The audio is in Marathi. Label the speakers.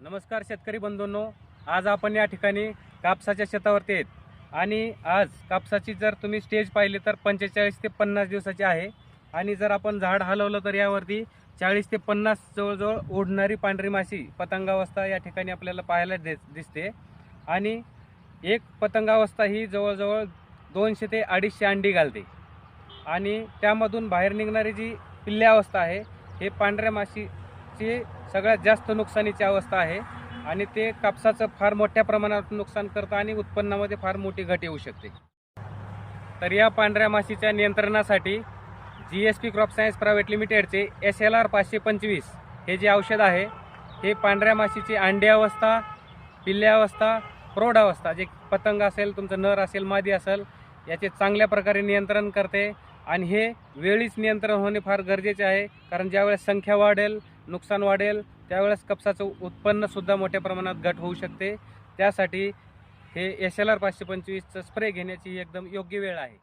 Speaker 1: नमस्कार शेतकरी बंधूंनो आज आपण या ठिकाणी कापसाच्या शेतावरती आहेत. आणि आज कापसाची जर तुम्ही स्टेज पाहिली तर पंचेचाळीस ते पन्नास दिवसाची आहे. आणि जर आपण झाड हलवलं तर यावरती चाळीस ते पन्नास जवळजवळ उडणारी पांढरी माशी पतंगावस्था या ठिकाणी आपल्याला पाहायला दिसते. आणि एक पतंगावस्था ही जवळजवळ दोनशे ते अडीचशे अंडी घालते. आणि त्यामधून बाहेर निघणारी जी पिल्ल्यावस्था आहे हे पांढऱ्या माशी कापसाची सगळ्यात जास्त नुकसानीची अवस्था आहे. आणि ते कापसाचं फार मोठ्या प्रमाणात नुकसान करतं आणि उत्पन्नामध्ये फार मोठी घट येऊ शकते. तर या पांढऱ्या माशीच्या नियंत्रणासाठी G S P crop science private लिमिटेडचे एस एल आर पाचशे पंचवीस हे जे औषध आहे हे पांढऱ्या माशीची अंडी अवस्था पिल्ल्या अवस्था प्रौढ अवस्था जे पतंग असेल तुमचं नर असेल मादी असेल याचे चांगल्या प्रकारे नियंत्रण करते. आणि हे वेळीच नियंत्रण होणे फार गरजेचे आहे. कारण ज्यावेळेस संख्या वाढेल नुकसान वाढेल त्यावेळेस कपसाचं उत्पन्नसुद्धा मोठ्या प्रमाणात घट होऊ शकते. त्यासाठी हे एस एल आर पाचशे पंचवीसचं स्प्रे घेण्याची एकदम योग्य वेळ आहे.